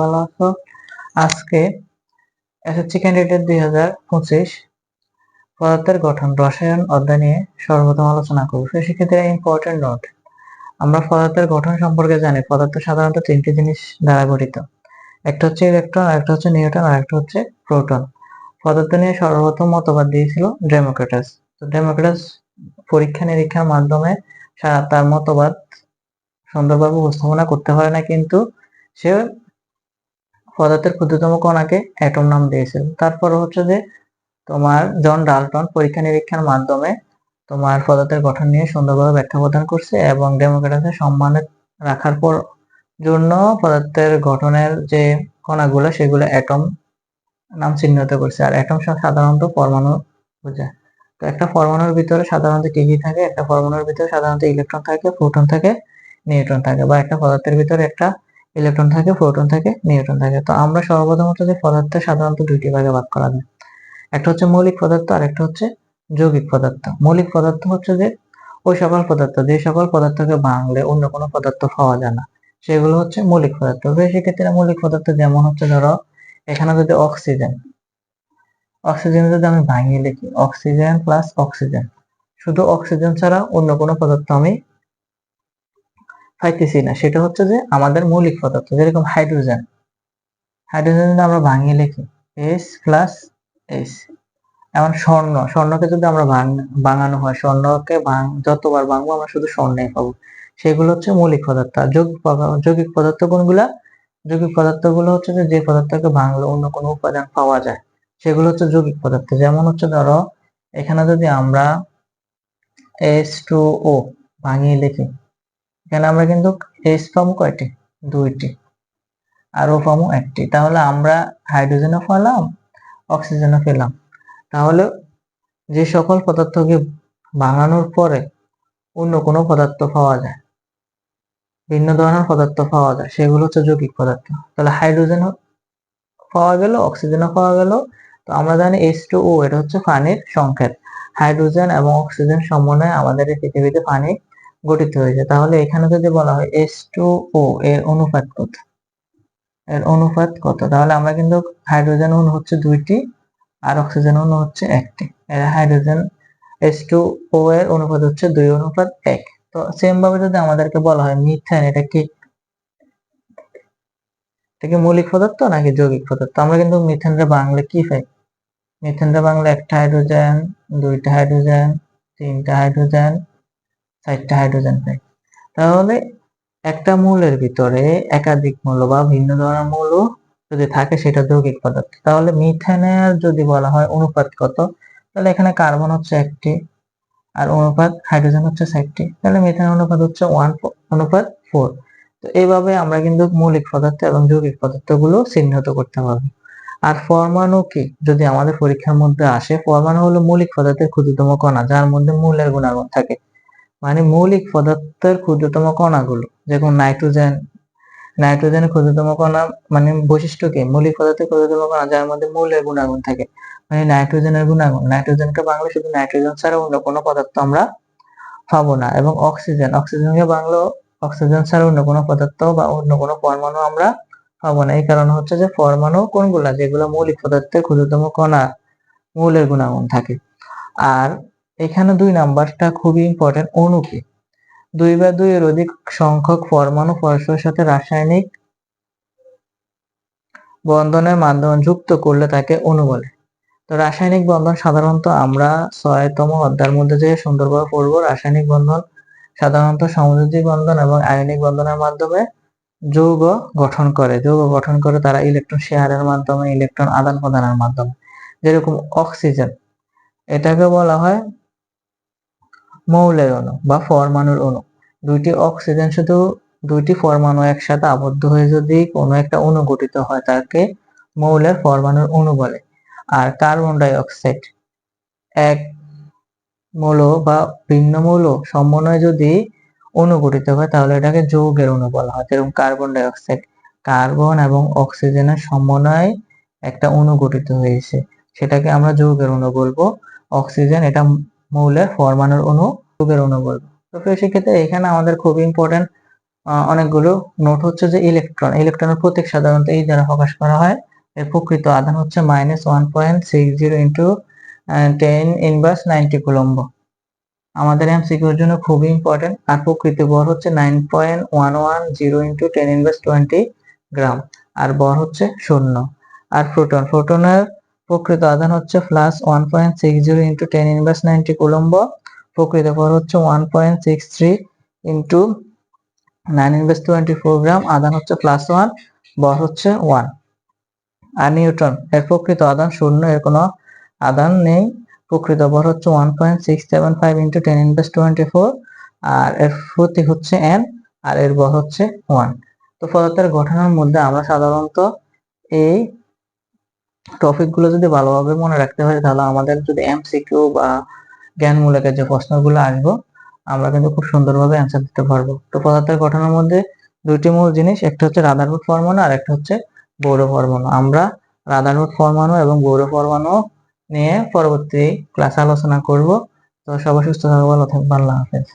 ভালো আছো আজকে এসএসসি ক্যান্ডিডেট দুই হাজার পঁচিশ পদার্থের গঠন, রসায়ন অধ্যায় নিয়ে সর্বপ্রথম আলোচনা করব। সেক্ষেত্রে ইম্পর্টেন্ট নোট আমরা পদার্থের গঠন সম্পর্কে জানি। পদার্থ সাধারণত তিনটি জিনিস দ্বারা গঠিত। একটা হচ্ছে ইলেকট্রন একটা হচ্ছে নিউটন আর একটা হচ্ছে প্রোটন পদার্থ নিয়ে সর্বপ্রথম মতবাদ দিয়েছিল ডেমোক্রেটাস। তো ডেমোক্রেটাস পরীক্ষা নিরীক্ষার মাধ্যমে তার মতবাদ সুন্দরভাবে উপস্থাপনা করতে পারে না, কিন্তু সে পদার্থের ক্ষুদ্রতম কণাকে অ্যাটম নাম দিয়েছিল। তারপর হচ্ছে যে তোমার জন ডালটন পরীক্ষা নিরীক্ষার মাধ্যমে তোমার পদার্থের গঠন নিয়ে সুন্দরভাবে ব্যাখ্যা প্রদান করছে এবং ডেমোক্রেটাসের সম্মানে রাখার পর জন্য পদার্থের গঠনের যে কণাগুলো, সেগুলো অ্যাটম নাম চিহ্নিত করছে। আর অ্যাটম সাধারণত পরমাণু বোঝায় তো একটা পরমাণুর ভিতরে সাধারণত কি কি থাকে? একটা পরমাণুর ভিতরে সাধারণত ইলেকট্রন থাকে প্রোটন থাকে নিউট্রন থাকে বা একটা পদার্থের ভিতরে একটা ইলেকট্রন থাকে প্রোটন থাকে নিউট্রন থাকে। তো আমরা সর্বপ্রথমত যে পদার্থ সাধারণত দুইটি ভাগে ভাগ করা যায়। একটা হচ্ছে মৌলিক পদার্থ, আর একটা হচ্ছে যৌগিক পদার্থ। মৌলিক পদার্থ হচ্ছে যে ওই সকল পদার্থ, যে সকল পদার্থকে ভাঙলে অন্য কোনো পদার্থ পাওয়া যায় না। সেগুলো হচ্ছে মৌলিক পদার্থ। সেক্ষেত্রে মৌলিক পদার্থ যেমন হচ্ছে ধরো, এখানে যদি অক্সিজেন অক্সিজেন যদি আমি ভাঙিয়ে লিখি, অক্সিজেন প্লাস অক্সিজেন। শুধু অক্সিজেন ছাড়া অন্য কোনো পদার্থ আমি পাইতেছি না। সেটা হচ্ছে যে আমাদের মৌলিক পদার্থ, যেরকম হাইড্রোজেন হাইড্রোজেন যদি আমরা ভাঙিয়ে লিখি এস প্লাস এস এমন স্বর্ণ, স্বর্ণকে যদি আমরা ভাঙানো হয়, স্বর্ণকে যতবার ভাঙবো আমরা শুধু স্বর্ণই পাবো। সেগুলো হচ্ছে মৌলিক পদার্থ। যৌগিক যৌগিক পদার্থ কোনগুলা? যৌগিক পদার্থগুলো হচ্ছে যে যে পদার্থকে ভাঙলে অন্য কোনো উপাদান পাওয়া যায়, সেগুলো হচ্ছে যৌগিক পদার্থ। যেমন হচ্ছে ধরো, এখানে যদি আমরা এস টু ও ভাঙিয়ে লিখি এখানে আমরা কিন্তু এস পাবো কয়টি? দুইটি। আর ও পাবো একটি। তাহলে আমরা হাইড্রোজেনও পেলাম, অক্সিজেনও পেলাম। তাহলে যে সকল পদার্থকে ভাঙানোর পরে অন্য কোনো পদার্থ পাওয়া যায়, ভিন্ন ধরনের পদার্থ পাওয়া যায়, সেগুলো হচ্ছে যৌগিক পদার্থ। তাহলে হাইড্রোজেন পাওয়া গেল, অক্সিজেনও পাওয়া গেল। তো আমরা জানি এইচ টু ও এটা হচ্ছে পানির সংকেত। হাইড্রোজেন এবং অক্সিজেন সমন্বয়ে আমাদের এই পৃথিবীতে পানি গঠিত হয়েছে তাহলে এখানে যদি বলা হয় এস টু ও এর অনুপাত কত? এর অনুপাত কত? তাহলে আমরা কিন্তু হাইড্রোজেন অণু হচ্ছে দুইটি আর অক্সিজেন অণু হচ্ছে একটি। এর হাইড্রোজেন এস টু ও এর অনুপাত হচ্ছে দুই, অনুপাত এক। তো সেম ভাবে যদি আমাদেরকে বলা হয় মিথেন এটা কি? এটা কি মৌলিক পদার্থ নাকি যৌগিক পদার্থ? আমরা কিন্তু মিথেনরে বাংলা কি পাই? মিথেনরে বাংলা একটা হাইড্রোজেন দুইটা হাইড্রোজেন তিনটা হাইড্রোজেন চারটা হাইড্রোজেন পাই তাহলে একটা মৌলের ভিতরে একাধিক মৌল বা ভিন্ন ধরনের মৌল যদি থাকে, সেটা যৌগিক পদার্থ। তাহলে মিথেনের যদি বলা হয় অনুপাত কত? তাহলে এখানে কার্বন হচ্ছে একটি আর অনুপাত হাইড্রোজেন হচ্ছে চারটি। তাহলে মিথেন অনুপাত হচ্ছে ওয়ান অনুপাত ফোর তো এইভাবে আমরা কিন্তু মৌলিক পদার্থ এবং যৌগিক পদার্থগুলো চিহ্নিত করতে পারব। আর পরমাণু কি? যদি আমাদের পরীক্ষার মধ্যে আসে, পরমাণু হলো মৌলিক পদার্থের ক্ষুদ্রতম কণা, যার মধ্যে মূলের গুণাগুণ থাকে। মানে মৌলিক পদার্থের ক্ষুদ্রতম কণাগুলো, যেমন নাইট্রোজেন। নাইট্রোজেনের ক্ষুদ্রতম কণা মানে বৈশিষ্ট্য কি? মৌলিক পদার্থের ক্ষুদ্রতম কণা যার মধ্যে মৌলের গুণাগুণ থাকে। মানে নাইট্রোজেনের গুণাগুণ। নাইট্রোজেনকে বাংলা শুধু নাইট্রোজেন ছাড়া অন্য কোনো পদার্থ আমরা পাবো না। এবং অক্সিজেন। অক্সিজেনকে বাংলা অক্সিজেন ছাড়া অন্য কোনো পদার্থ বা অন্য কোনো পরমাণু আমরা পাবো না। এই কারণে হচ্ছে যে পরমাণু কোনগুলা যেগুলো মৌলিক পদার্থের ক্ষুদ্রতম কণা, মৌলের গুণাগুণ থাকে। আর এখানে দুই নাম্বারটা খুবই ইম্পর্টেন্ট অণু কি? দুই বা দুই এর অধিক সংখ্যক পরমাণু পরস্পরের সাথে রাসায়নিক বন্ধনের মাধ্যমে যুক্ত করলে তাকে অণু বলে। তো রাসায়নিক বন্ধন সাধারণত আমরা ছয়তম অধ্যায়ের মধ্যে যে সুন্দরভাবে পড়ব, রাসায়নিক বন্ধন সাধারণত সমযোজী বন্ধন এবং আয়নিক বন্ধনের মাধ্যমে যৌগ গঠন করে। যৌগ গঠন করে তারা ইলেকট্রন শেয়ারের মাধ্যমে, ইলেকট্রন আদান প্রদানের মাধ্যমে, যেরকম অক্সিজেন। এটাকে বলা হয় মৌলের অণু বা পরমাণুর অণু। দুইটি অক্সিজেন শুধু দুইটি পরমাণু একসাথে আবদ্ধ হয়ে যদি কোনো একটা অণু গঠিত হয়, তাকে মৌলের পরমাণুর অণু বলে। আর কার্বন ডাই অক্সাইড এক মৌল বা ভিন্ন মৌল সমন্বয়ে যদি অণু গঠিত হয়, তাহলে এটাকে যৌগের অণু বলা হয়। যেরকম কার্বন ডাই অক্সাইড কার্বন এবং অক্সিজেনের সমন্বয়ে একটা অণু গঠিত হয়েছে। সেটাকে আমরা যৌগের অণু বলব। অক্সিজেন এটা মৌলের পরমাণুর অণু যৌগের অণু বলব। তো সেক্ষেত্রে এখানে আমাদের খুব ইম্পর্টেন্ট অনেকগুলো নোট হচ্ছে যে ইলেকট্রন ইলেকট্রনের প্রতীক সাধারণত এই দ্বারা প্রকাশ করা হয়। এর প্রকৃত আধান হচ্ছে minus one point six zero into ten inverse ninety coulomb. আমাদের এমসিকিউর জন্য খুবই ইম্পর্টেন্ট আর প্রকৃত বর হচ্ছে nine point one one zero into ten inverse twenty gram আর বর হচ্ছে শূন্য। আর প্রোটন প্রোটনের প্রকৃত আধান হচ্ছে plus one point six zero into ten inverse ninety coulomb. প্রকৃত বর হচ্ছে one point six three into nine inverse twenty four gram আধান হচ্ছে প্লাস ওয়ান বর হচ্ছে ওয়ান আর নিউটন এর প্রকৃত আধান শূন্য, এর কোনো আধান নেই। প্রকৃত ভর হচ্ছে one point six seven five into ten inverse twenty four আর এর প্রতি হচ্ছে এন আর এর ভর হচ্ছে ওয়ান তো পদার্থের গঠনের মধ্যে আমরা সাধারণত এই টপিকগুলো যদি ভালোভাবে মনে রাখতে পারি তাহলে আমাদের যদি এমসিকিউ বা জ্ঞানমূলকের যে প্রশ্নগুলো আসব, আমরা কিন্তু খুব সুন্দরভাবে অ্যান্সার দিতে পারব। তো পদার্থের গঠনের মধ্যে দুইটি মূল জিনিস, একটা হচ্ছে রাদারফোর্ড পরমাণু আর একটা হচ্ছে গৌর পরমাণু আমরা রাদারফোর্ড পরমাণু এবং গৌর পরমাণু নিয়ে পরবর্তী ক্লাসে আলোচনা করব। তো সবাই সুস্থ থাকব ভালো থাকব আল্লাহ হাফেজ।